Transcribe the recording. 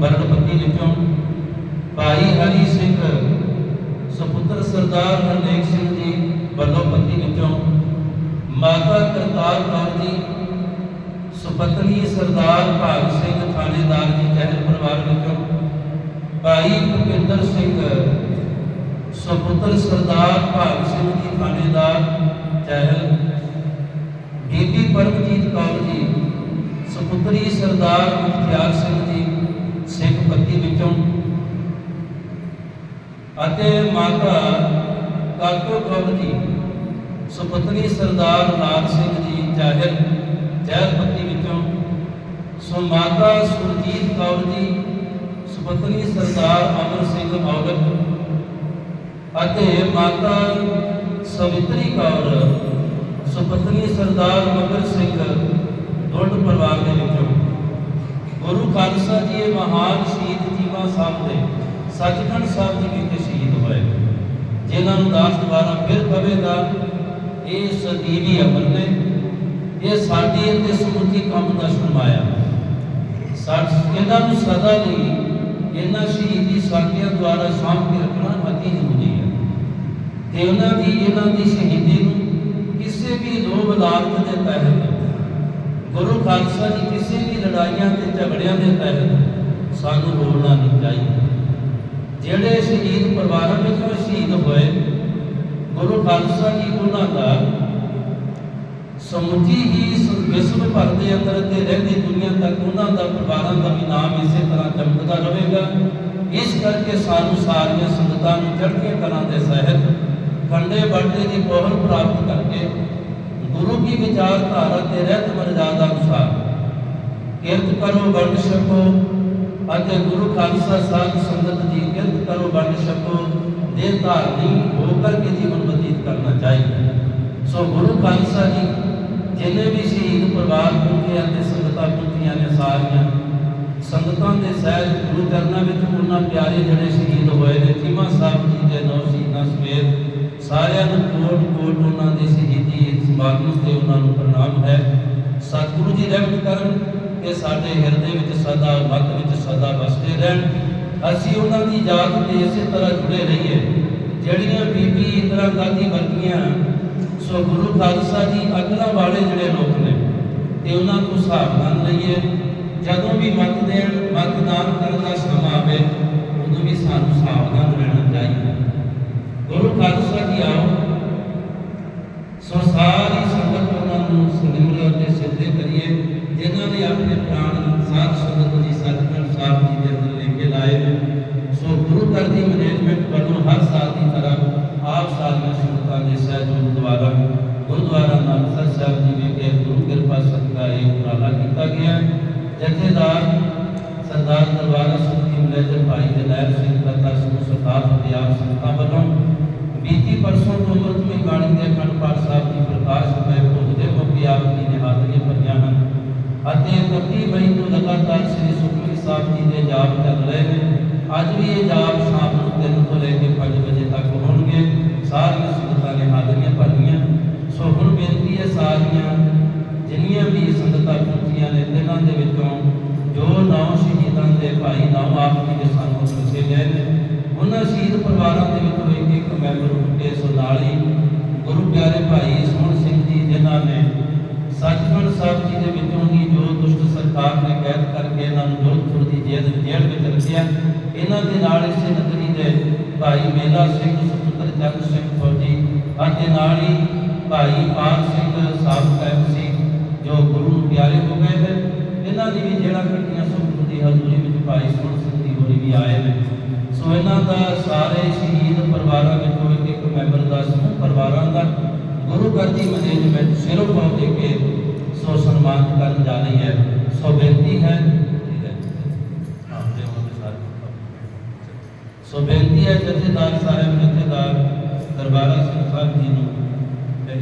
ਬਰਨਪਤੀ ਵਿੱਚੋਂ ਭਾਈ ਹਰੀ ਸਿੰਘ, ਸੁਪੁੱਤਰ ਸਰਦਾਰ ਹਰਨੇਕ ਸਿੰਘ ਜੀ ਬਰਨਪਤੀ ਵਿੱਚੋਂ ਮਾਤਾ ਕਰਤਾਰ ਕੌਰ ਜੀ, ਸੁਪਤਨੀ ਸਰਦਾਰ ਭਾਗ ਸਿੰਘ ਥਾਣੇਦਾਰ ਜੀ ਜਹਿਲ ਪਰਿਵਾਰ ਵਿੱਚੋਂ। ਭਾਈ ਭੁਪਿੰਦਰ ਸਿੰਘ, ਸੁਪੁੱਤਰ ਸਰਦਾਰ ਭਾਗ ਸਿੰਘ ਜੀ ਥਾਣੇਦਾਰ ਜਹਿਲ। ਬੀਬੀ ਪਰਮਜੀਤ ਕੌਰ ਜੀ, ਸੁਪੁੱਤਰੀ ਸਰਦਾਰ ਮੁਖਤਿਆਰ ਸਿੰਘ ਜੀ ਸਿੱਖ ਪੱਤੀ ਵਿੱਚੋਂ। ਅਤੇ ਮਾਤਾ ਕਾਕੋ ਕੌਰ ਜੀ ਸੁਪੁੱਤਰੀ ਸਰਦਾਰ ਨਾਗ ਸਿੰਘ ਜੀ ਜਾਹਿਰ ਜਹਿਲ ਪੱਤੀ ਵਿੱਚੋਂ। ਸੋ ਮਾਤਾ ਸੁਰਜੀਤ ਕੌਰ ਜੀ, ਸੁਪਤਨੀ ਸਰਦਾਰ ਅਮਰ ਸਿੰਘ ਔਲਖ ਅਤੇ ਮਾਤਾ ਸਵਿਤਰੀ ਕੌਰ, ਸੁਪਤਨੀ ਸਰਦਾਰ ਮਗਰ ਸਿੰਘ ਦੁੱਧ ਪਰਿਵਾਰ ਦੇ ਵਿੱਚੋਂ। ਗੁਰੂ ਖਾਲਸਾ ਜੀ ਇਹ ਮਹਾਨ ਸ਼ਹੀਦ ਜੀਵਾ ਸਾਹਿਬ ਦੇ ਸੱਚਖੰਡ ਸਾਹਿਬ ਜੀ ਵਿਖੇ ਸ਼ਹੀਦ ਹੋਏ। ਜਿਨ੍ਹਾਂ ਨੂੰ ਦਾਸ ਦੁਆਰਾ ਫਿਰ ਕਵੇਗਾ ਇਹ ਸਦੀਵੀ ਅਮਰ ਨੇ, ਇਹ ਸਾਡੀ ਅਤੇ ਸਮੁੱਚੀ ਕੰਮ ਦਾ ਸਰਮਾਇਆ। ਸਾਡ ਇਹਨਾਂ ਨੂੰ ਸਦਾ ਲਈ ਇਹਨਾਂ ਸ਼ਹੀਦੀ ਸਾਥੀਆਂ ਦੁਆਰਾ ਸਾਂਭ ਕੇ ਰੱਖਣਾ ਅਤੀ ਜ਼ਰੂਰੀ ਹੈ। ਤੇ ਉਹਨਾਂ ਦੀ, ਇਹਨਾਂ ਦੀ ਸ਼ਹੀਦੀ ਨੂੰ ਕਿਸੇ ਵੀ ਲੋਭ ਲਾਲਚ ਦੇ ਤਹਿਤ ਗੁਰੂ ਖਾਲਸਾ ਜੀ ਕਿਸੇ ਵੀ ਲੜਾਈਆਂ ਤੇ ਝਗੜਿਆਂ ਦੇ ਤਹਿਤ ਸਾਨੂੰ ਰੋਲਣਾ ਨਹੀਂ ਚਾਹੀਦਾ। ਜਿਹੜੇ ਸ਼ਹੀਦ ਪਰਿਵਾਰਾਂ ਵਿੱਚੋਂ ਸ਼ਹੀਦ ਹੋਏ, ਗੁਰੂ ਖਾਲਸਾ ਜੀ ਉਹਨਾਂ ਦਾ ਸਮੁੱਚੀ ਹੀ ਵਿਸ਼ਵ ਭਰ ਦੇ ਅੰਦਰ ਤੇ ਰਹਿੰਦੀ ਦੁਨੀਆ ਤੱਕ ਉਹਨਾਂ ਦਾ, ਪਰਿਵਾਰਾਂ ਦਾ ਵੀ ਨਾਮ ਇਸੇ ਤਰ੍ਹਾਂ ਚਮਕਦਾ ਰਹੇਗਾ। ਇਸ ਕਰਕੇ ਸਾਨੂੰ ਸਾਰੀਆਂ ਸੰਗਤਾਂ ਨੂੰ ਚੜ੍ਹਦੀਆਂ ਕਲਾਂ ਦੇ ਸਹਿਤ ਖੰਡੇ ਬਾਟੇ ਦੀ ਪਹੁਲ ਪ੍ਰਾਪਤ ਕਰਕੇ ਗੁਰੂ ਕੀ ਵਿਚਾਰਧਾਰਾ ਤੇ ਰਹਿਤ ਮਰਜ਼ਾਦਾ ਅਨੁਸਾਰ ਕਿਰਤ ਕਰੋ, ਵੰਡ ਛਕੋ ਅਤੇ ਗੁਰੂ ਖਾਲਸਾ ਸਾਧ ਸੰਗਤ ਦੀ ਕਿਰਤ ਕਰੋ, ਵੰਡ ਛਕੋ, ਦੇ ਧਾਰਨੀ ਹੋ ਕਰਕੇ ਜੀਵਨ ਬਤੀਤ ਕਰਨਾ ਚਾਹੀਦਾ। ਸੋ ਗੁਰੂ ਖਾਲਸਾ ਜੀ ਜਿੰਨੇ ਵੀ ਸ਼ਹੀਦ ਪਰਿਵਾਰ ਪਹੁੰਚੇ ਅਤੇ ਸੰਗਤਾਂ ਪਹੁੰਚੀਆਂ ਨੇ ਸਾਰੀਆਂ, ਸੰਗਤਾਂ ਦੇ ਸਹਿਜ ਗੁਰੂ ਚਰਨਾਂ ਵਿੱਚ ਉਹਨਾਂ ਪਿਆਰੇ ਜਿਹੜੇ ਸ਼ਹੀਦ ਹੋਏ ਨੇ, ਚੀਮਾ ਸਾਹਿਬ ਜੀ ਦੇ ਨੌ ਸ਼ਹੀਦਾਂ ਸਮੇਤ ਸਾਰਿਆਂ ਨੂੰ ਕੋਟ ਕੋਟ ਉਹਨਾਂ ਦੀ ਸ਼ਹੀਦੀ ਸਮਾਗਮ ਤੇ ਉਹਨਾਂ ਨੂੰ ਪ੍ਰਣਾਮ ਹੈ। ਸਤਿਗੁਰੂ ਜੀ ਰਹਿਮਤ ਕਰਨ ਕਿ ਸਾਡੇ ਹਿਰਦੇ ਵਿੱਚ ਸਦਾ, ਮਤ ਵਿੱਚ ਸਦਾ ਵਸਦੇ ਰਹਿਣ। ਅਸੀਂ ਉਹਨਾਂ ਦੀ ਯਾਦ ਤੇ ਇਸੇ ਤਰ੍ਹਾਂ ਜੁੜੇ ਰਹੀਏ, ਜਿਹੜੀਆਂ ਬੀਬੀ ਇੰਦਰਾ ਗਾਂਧੀ ਵਰਗੀਆਂ ਸੋ ਗੁਰੂ ਖਾਲਸਾ ਜੀ ਅਗਲਾ ਵਾਲੇ ਜਿਹੜੇ ਲੋਕ ਨੇ, ਤੇ ਉਹਨਾਂ ਤੋਂ ਸਾਵਧਾਨ ਰਹੀਏ। ਜਦੋਂ ਵੀ ਮਤ ਦੇਣ, ਮਤਦਾਨ ਕਰਨ ਦਾ ਸਮਾਂ ਆਵੇ ਉਦੋਂ ਵੀ ਸਾਨੂੰ ਸਾਵਧਾਨ ਰਹਿਣਾ ਚਾਹੀਦਾ ਗੁਰੂ ਖਾਲਸਾ ਜੀ ਆਓ ਸੋ ਸਾਰੀ ਸੰਗਤ ਉਹਨਾਂ ਨੂੰ ਸਿਮਰਨ ਤੇ ਸਿੱਧੇ ਕਰੀਏ ਜਿਨ੍ਹਾਂ ਨੇ ਆਪਣੇ ਪ੍ਰਾਣ ਸਾਧ ਸੰਗਤ ਦੀ ਸਤਿਗੁਰ ਸਾਹਿਬ ਜੀ ਦੇ ਅੰਦਰ ਲੈ ਕੇ ਲਾਏ ਨੇ ਸੋ ਗੁਰੂ ਘਰ ਦੀ ਮੈਨੇਜਮੈਂਟ ਵੱਲੋਂ ਹਰ ਸਾਲ ਦੀ ਤਰ੍ਹਾਂ ਆਪ ਸਾਰੀਆਂ ਸੰਗਤਾਂ ਦੇ ਸਹਿਯੋਗ ਦੁਆਰਾ ਗੁਰਦੁਆਰਾ ਨਾਨਕਸਰ ਸਾਹਿਬ ਜੀ ਵਿਖੇ ਗੁਰੂ ਕਿਰਪਾ ਸਦਕਾ ਇਹ ਉਪਰਾਲਾ ਕੀਤਾ ਗਿਆ। ਜਥੇਦਾਰ ਸਰਦਾਰ ਦਰਬਾਰਾ ਸੁਖੀ ਮਲੇਜਰ ਭਾਈ ਜਨੈਲ ਸਿੰਘ ਤथा ਸਮੂਹ ਸਰਦਾਰ ਪੰਜਾਬ ਸੰਗਤਾਂ ਵੱਲੋਂ ਬੀਤੀ ਪਰਸੋਂ ਤੋਂ ਅੰਮ੍ਰਿਤਮਈ ਬਾਣੀ ਦੇ ਅਖੰਡ ਸਾਹਿਬ ਦੀ ਪ੍ਰਕਾਸ਼ ਹੋਏ ਭੋਗ ਦੇ ਮੌਕੇ ਆਪ ਜੀ ਨੇ ਹਾਜ਼ਰੀਆਂ ਭਰੀਆਂ ਹਨ ਅਤੇ 31 ਮਈ ਤੋਂ ਲਗਾਤਾਰ ਸ੍ਰੀ ਸੁਖਮਨੀ ਸਾਹਿਬ ਜੀ ਦੇ ਜਾਪ ਚੱਲ ਰਹੇ ਨੇ। ਅੱਜ ਵੀ ਇਹ 5 ਵਜੇ ਤੱਕ ਹੋਣਗੇ। ਸਾਰੀਆਂ ਸੰਗਤਾਂ ਨੇ ਹਾਜ਼ਰੀਆਂ ਭਰੀਆਂ ਸੋ ਹੁਣ ਬੇਨਤੀ ਹੈ ਸਾਰੀਆਂ ਜਿੰਨੀਆਂ ਵੀ ਸੰਗਤਾਂ ਪਹੁੰਚੀਆਂ ਨੇ ਤਿੰਨਾਂ ਦੇ ਵਿੱਚੋਂ, ਜੋ ਨੌ ਸ਼ਹੀਦਾਂ ਦੇ ਭਾਈ ਨੌ ਆਪ ਜੀ ਦੇ ਸਾਨੂੰ ਦੱਸੇ ਗਏ ਨੇ, ਉਹਨਾਂ ਸ਼ਹੀਦ ਪਰਿਵਾਰਾਂ ਦੇ ਵਿੱਚੋਂ ਇੱਕ ਇੱਕ ਮੈਂਬਰ ਉੱਤੇ ਸੋ ਨਾਲ ਹੀ ਗੁਰੂ ਪਿਆਰੇ ਭਾਈ ਸੋਹਣ ਸਿੰਘ ਜੀ, ਜਿਨ੍ਹਾਂ ਨੇ ਸੱਚਖੰਡ ਸਾਹਿਬ ਜੀ ਦੇ ਵਿੱਚੋਂ ਹੀ ਜੋ ਦੁਸ਼ਟ ਸਰਕਾਰ ਨੇ ਕੈਦ ਕਰਕੇ ਇਹਨਾਂ ਨੂੰ ਜੋਧਪੁਰ ਦੀ ਜੇਲ੍ਹ ਜੇਲ੍ਹ ਵਿੱਚ ਰੱਖਿਆ, ਇਹਨਾਂ ਦੇ ਨਾਲ ਇਸੇ ਨਗਰੀ ਦੇ ਭਾਈ ਮੇਲਾ ਸਿੰਘ ਸੁਪੁੱਤਰ ਚੰਦ ਸਿੰਘ ਫੌਜੀ। ਅਤੇ ਨਾਲ ਹੀ ਭਾਈ ਪਾਲ ਸਿੰਘ ਸਾਹਿਬ ਸੀ, ਜੋ ਗੁਰੂ ਨੂੰ ਪਿਆਰੇ ਹੋ ਗਏ ਨੇ। ਇਹਨਾਂ ਦੀ ਵੀ ਜਿਹੜਾ ਕੱਟੀਆਂ ਸੁਖੂ ਦੀ ਹਜ਼ੂਰੀ ਵਿੱਚ ਭਾਈ ਸੋਹਣ ਸਿੰਘ ਦੀ ਹੋਰੀ ਵੀ ਆਏ ਨੇ। ਸੋ ਇਹਨਾਂ ਦਾ ਸਾਰੇ ਸ਼ਹੀਦ ਪਰਿਵਾਰਾਂ ਵਿੱਚੋਂ ਇੱਕ ਇੱਕ ਮੈਂਬਰ ਦਾ ਸਮੂਹ ਪਰਿਵਾਰਾਂ ਦਾ। ਗੁਰੂ ਘਰ ਦੀ ਮੈਨੇਜਮੈਂਟ ਸਿਰੋਂ ਪਾਉ ਦੇ ਕੇ ਸੋ ਸਨਮਾਨ ਕਰਨ ਜਾ ਰਹੀ ਹੈ। ਸੋ ਬੇਨਤੀ ਹੈ ਸੋ ਬੇਨਤੀ ਹੈ ਜਥੇਦਾਰ ਸਾਹਿਬ ਜਥੇਦਾਰ ਦਰਬਾਰਾ ਸਿੰਘ ਸਾਹਿਬ ਜੀ ਨੂੰ ਮੇਰੇ